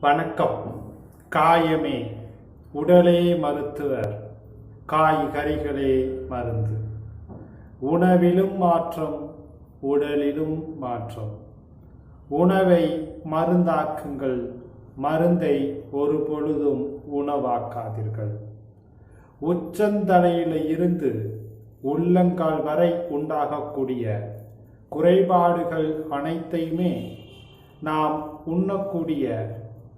வணக்கம். காயமே உடலே மருத்துவர். காய்கறிகளே மருந்து. உணவிலும் மாற்றம் உடலிலும் மாற்றம். உணவை மருந்தாக்குங்கள். மருந்தை ஒரு பொழுதும் உணவாக்காதீர்கள். உச்சந்தலையில இருந்து உள்ளங்கால் வரை உண்டாகக்கூடிய குறைபாடுகள் அனைத்தையுமே நாம் உண்ணக்கூடிய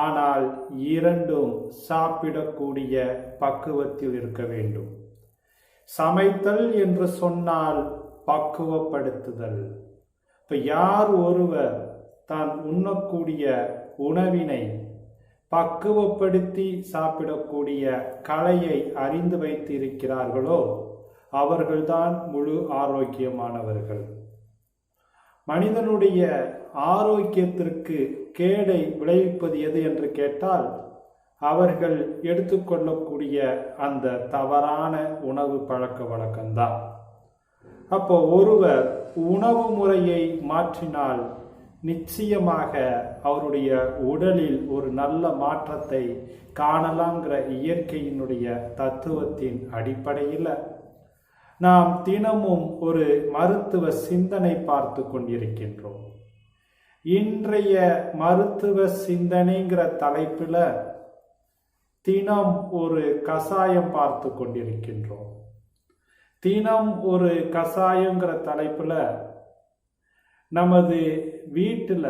ஆனால் இரண்டும் சாப்பிடக்கூடிய பக்குவத்தில் இருக்க வேண்டும். சமைத்தல் என்று சொன்னால் பக்குவப்படுத்துதல். இப்போ யார் ஒருவர் தான் உண்ணக்கூடிய உணவினை பக்குவப்படுத்தி சாப்பிடக்கூடிய கலையை அறிந்து வைத்து இருக்கிறார்களோ அவர்கள்தான் முழு ஆரோக்கியமானவர்கள். மனிதனுடைய ஆரோக்கியத்திற்கு கேடை விளைவிப்பது எது என்று கேட்டால் அவர்கள் எடுத்துக்கொள்ளக்கூடிய அந்த தவறான உணவு பழக்க வழக்கம்தான். அப்போ ஒருவர் உணவு முறையை மாற்றினால் நிச்சயமாக அவருடைய உடலில் ஒரு நல்ல மாற்றத்தை காணலாங்கிற இயற்கையினுடைய தத்துவத்தின் அடிப்படையில் நாம் தினமும் ஒரு மருத்துவ சிந்தனை பார்த்து கொண்டிருக்கின்றோம். இன்றைய மருத்துவ சிந்தனைங்கிற தலைப்பில் தினம் ஒரு கசாயம் பார்த்து கொண்டிருக்கின்றோம். தினம் ஒரு கசாயங்கிற தலைப்பில் நமது வீட்டில்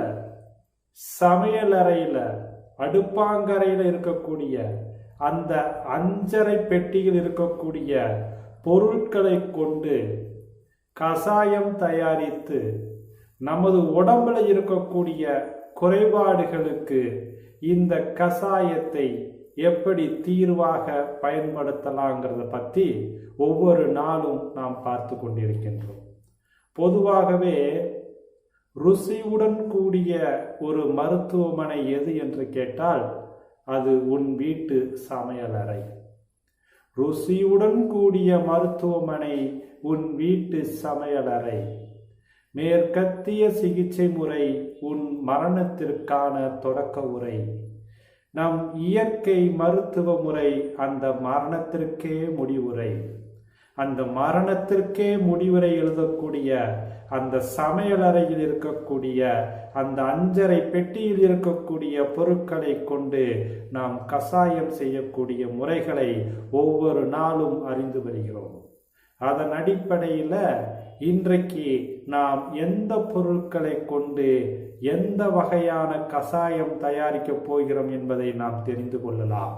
சமையலறையில் அடுப்பாங்கரையில் இருக்கக்கூடிய அந்த அஞ்சரை பெட்டியில் இருக்கக்கூடிய பொருட்களை கொண்டு கசாயம் தயாரித்து நமது உடம்புல இருக்கக்கூடிய குறைபாடுகளுக்கு இந்த கசாயத்தை எப்படி தீர்வாக பயன்படுத்தலாங்கிறத பற்றி ஒவ்வொரு நாளும் நாம் பார்த்து கொண்டிருக்கின்றோம். பொதுவாகவே ருசியுடன் கூடிய ஒரு மருத்துவமனை எது என்று கேட்டால் அது உன் வீட்டு சமையலறை ருசியுடன் கூடிய மருத்துவமனை உன் வீட்டு சமையலறை மேற்கத்திய சிகிச்சை முறை உன் மரணத்திற்கான தொடக்க உரை. நம் இயற்கை மருத்துவ முறை அந்த மரணத்திற்கே முடிவுரை. அந்த மரணத்திற்கே முடிவுரை எழுதக்கூடிய அந்த சமையலறையில் இருக்கக்கூடிய அந்த அஞ்சரை பெட்டியில் இருக்கக்கூடிய பொருட்களை கொண்டு நாம் கசாயம் செய்யக்கூடிய முறைகளை ஒவ்வொரு நாளும் அறிந்து வருகிறோம். அதன் அடிப்படையில் இன்றைக்கு நாம் எந்த பொருட்களை கொண்டு எந்த வகையான கசாயம் தயாரிக்கப் போகிறோம் என்பதை நாம் தெரிந்து கொள்ளலாம்.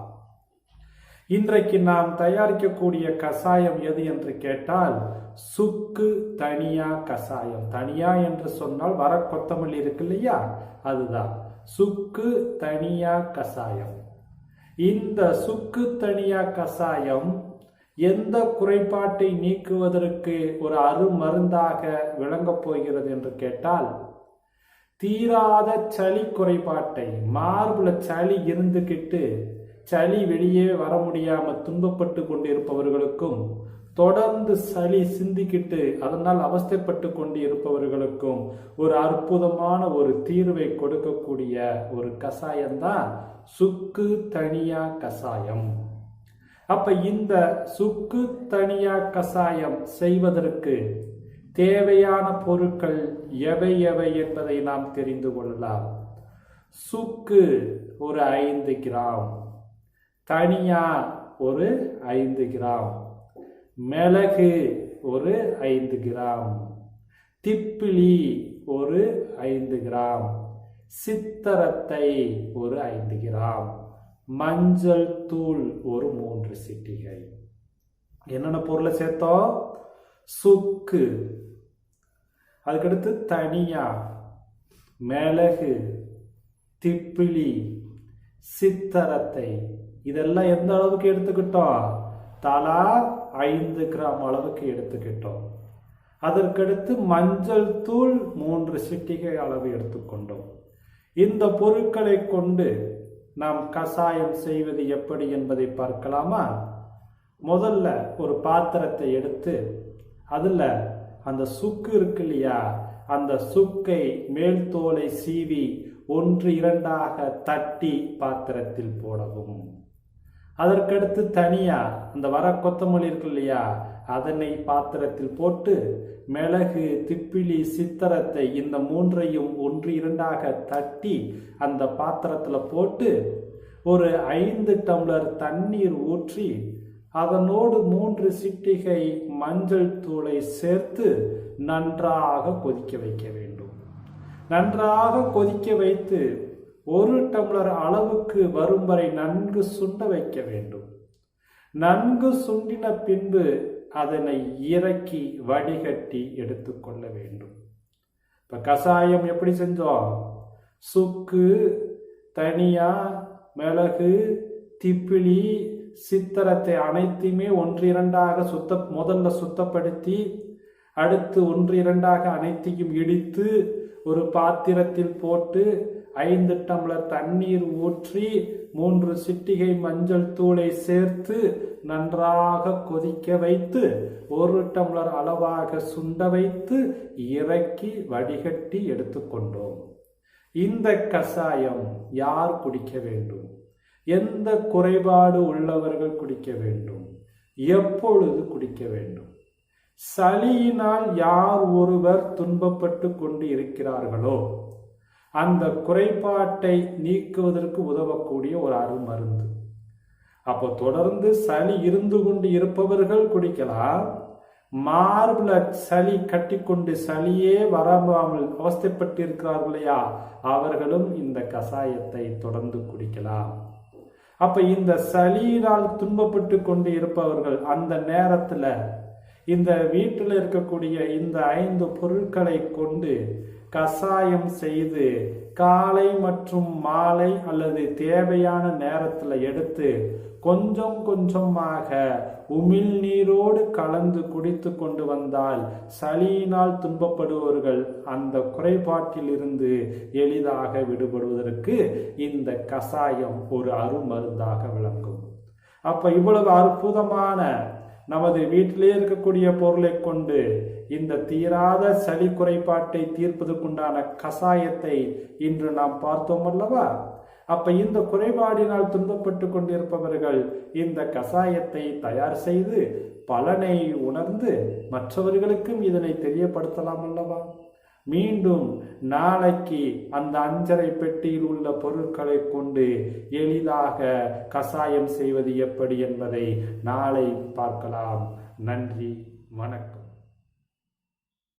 இன்றைக்கு நாம் தயாரிக்கக்கூடிய கசாயம் எது என்று கேட்டால் சுக்கு தனியா கசாயம் தனியா என்று சொன்னால் வர கொத்தமல்லி இருக்கு இல்லையா? அதுதான். சுக்கு தனியா கசாயம் இந்த சுக்கு தனியா கசாயம் எந்த குறைபாட்டை நீக்குவதற்கு ஒரு அருமருந்தாக விளங்கப் போகிறது என்று கேட்டால் தீராத சளி குறைபாட்டை மார்புல சளி இருந்துகிட்டு சளி வெளியே வர முடியாம துன்பப்பட்டு கொண்டிருப்பவர்களுக்கும் தொடர்ந்து சளி சிந்திக்கிட்டு அதனால் அவஸ்தைப்பட்டு கொண்டு இருப்பவர்களுக்கும் ஒரு அற்புதமான ஒரு தீர்வை கொடுக்கக்கூடிய ஒரு கஷாயம்தான் சுக்கு தனியா கசாயம் அப்ப இந்த சுக்கு தனியா கசாயம் செய்வதற்கு தேவையான பொருட்கள் எவை எவை என்பதை நாம் தெரிந்து கொள்ளலாம். சுக்கு ஒரு ஐந்து கிராம். தனியா ஒரு ஐந்து கிராம். மிளகு ஒரு ஐந்து கிராம். திப்பிலி ஒரு ஐந்து கிராம். சித்தரத்தை ஒரு ஐந்து கிராம். மஞ்சள் தூள் ஒரு மூன்று சிட்டிகை. என்னென்ன பொருளை சேர்த்தோம் சுக்கு. அதுக்கடுத்து தனியா. மிளகு. திப்பிலி. சித்தரத்தை. இதெல்லாம் எந்த அளவுக்கு எடுத்துக்கிட்டோம்? தலா ஐந்து கிராம் அளவுக்கு எடுத்துக்கிட்டோம். அதற்கடுத்து மஞ்சள் தூள் மூன்று சிட்டிகை அளவு எடுத்துக்கொண்டோம். இந்த பொருட்களை கொண்டு நாம் கசாயம் செய்வது எப்படி என்பதை பார்க்கலாமா? முதல்ல ஒரு பாத்திரத்தை எடுத்து அதில் அந்த சுக்கு இருக்கு இல்லையா? அந்த சுக்கை மேல் தோலை சீவி ஒன்று இரண்டாக தட்டி பாத்திரத்தில் போடவும். அதற்கடுத்து தனியா அந்த வர கொத்தமல்லி இருக்கு இல்லையா அதனை பாத்திரத்தில் போட்டு மிளகு திப்பிலி சித்தரத்தை இந்த மூன்றையும் ஒன்று இரண்டாக தட்டி அந்த பாத்திரத்தில் போட்டு ஒரு ஐந்து டம்ளர் தண்ணீர் ஊற்றி அதனோடு மூன்று சிட்டிகை மஞ்சள் தூளை சேர்த்து நன்றாக கொதிக்க வைக்க வேண்டும். நன்றாக கொதிக்க வைத்து ஒரு டம்ளர் அளவுக்கு வரும் வரை நன்கு சுண்ட வைக்க வேண்டும். நன்கு சுண்டின பின்பு அதனை இறக்கி வடிகட்டி எடுத்துக்கொள்ள வேண்டும். இப்ப கசாயம் எப்படி செஞ்சோம்? சுக்கு தனியா மிளகு திப்பிலி சித்திரத்தை அனைத்தையுமே ஒன்று இரண்டாக சுத்த முதல்ல சுத்தப்படுத்தி அடுத்து ஒன்று இரண்டாக அனைத்தையும் இடித்து ஒரு பாத்திரத்தில் போட்டு ஐந்து டம்ளர் தண்ணீர் ஊற்றி மூன்று சிட்டிகை மஞ்சள் தூளை சேர்த்து நன்றாக கொதிக்க வைத்து ஒரு டம்ளர் அளவாக சுண்ட வைத்து இறக்கி வடிகட்டி எடுத்துக்கொண்டோம். இந்த கஷாயம் யார் குடிக்க வேண்டும்? எந்த குறைபாடு உள்ளவர்கள் குடிக்க வேண்டும்? எப்பொழுது குடிக்க வேண்டும்? சளியினால் யார் ஒருவர் துன்பப்பட்டு கொண்டு இருக்கிறார்களோ அந்த குறைபாட்டை நீக்குவதற்கு உதவக்கூடிய ஒரு அருமருந்து. அப்போ தொடர்ந்து சளி இருந்து கொண்டு இருப்பவர்கள் குடிக்கலாம். மார்பில் சளி கட்டிக்கொண்டு சளியே வராமல் அவஸ்தைப்பட்டு இருக்கிறார்கள் இல்லையா அவர்களும் இந்த கஷாயத்தை தொடர்ந்து குடிக்கலாம். அப்ப இந்த சளியினால் துன்பப்பட்டு கொண்டு இருப்பவர்கள் அந்த நேரத்துல இந்த வீட்டில் இருக்கக்கூடிய இந்த ஐந்து பொருட்களை கொண்டு கசாயம் செய்து காலை மற்றும் மாலை அல்லது தேவையான நேரத்தில் எடுத்து கொஞ்சம் கொஞ்சமாக உமிழ்நீரோடு கலந்து குடித்து கொண்டு வந்தால் சளியினால் துன்பப்படுபவர்கள் அந்த குறைபாட்டிலிருந்து எளிதாக விடுபடுவதற்கு இந்த கசாயம் ஒரு அருமருந்தாக விளங்கும். அப்ப இவ்வளவு அற்புதமான நமது வீட்டிலே இருக்கக்கூடிய பொருளை கொண்டு இந்த தீராத சளி குறைபாட்டை தீர்ப்பதற்குண்டான கசாயத்தை இன்று நாம் பார்த்தோம் அல்லவா? அப்ப இந்த குறைபாடினால் துன்பப்பட்டு கொண்டிருப்பவர்கள் இந்த கசாயத்தை தயார் செய்து பலனை உணர்ந்து மற்றவர்களுக்கும் இதனை தெரியப்படுத்தலாம் அல்லவா? மீண்டும் நாளைக்கு அந்த அஞ்சரை பெட்டியில் உள்ள பொருட்களை கொண்டு எளிதாக கசாயம் செய்வது எப்படி என்பதை நாளை பார்க்கலாம். நன்றி வணக்கம்.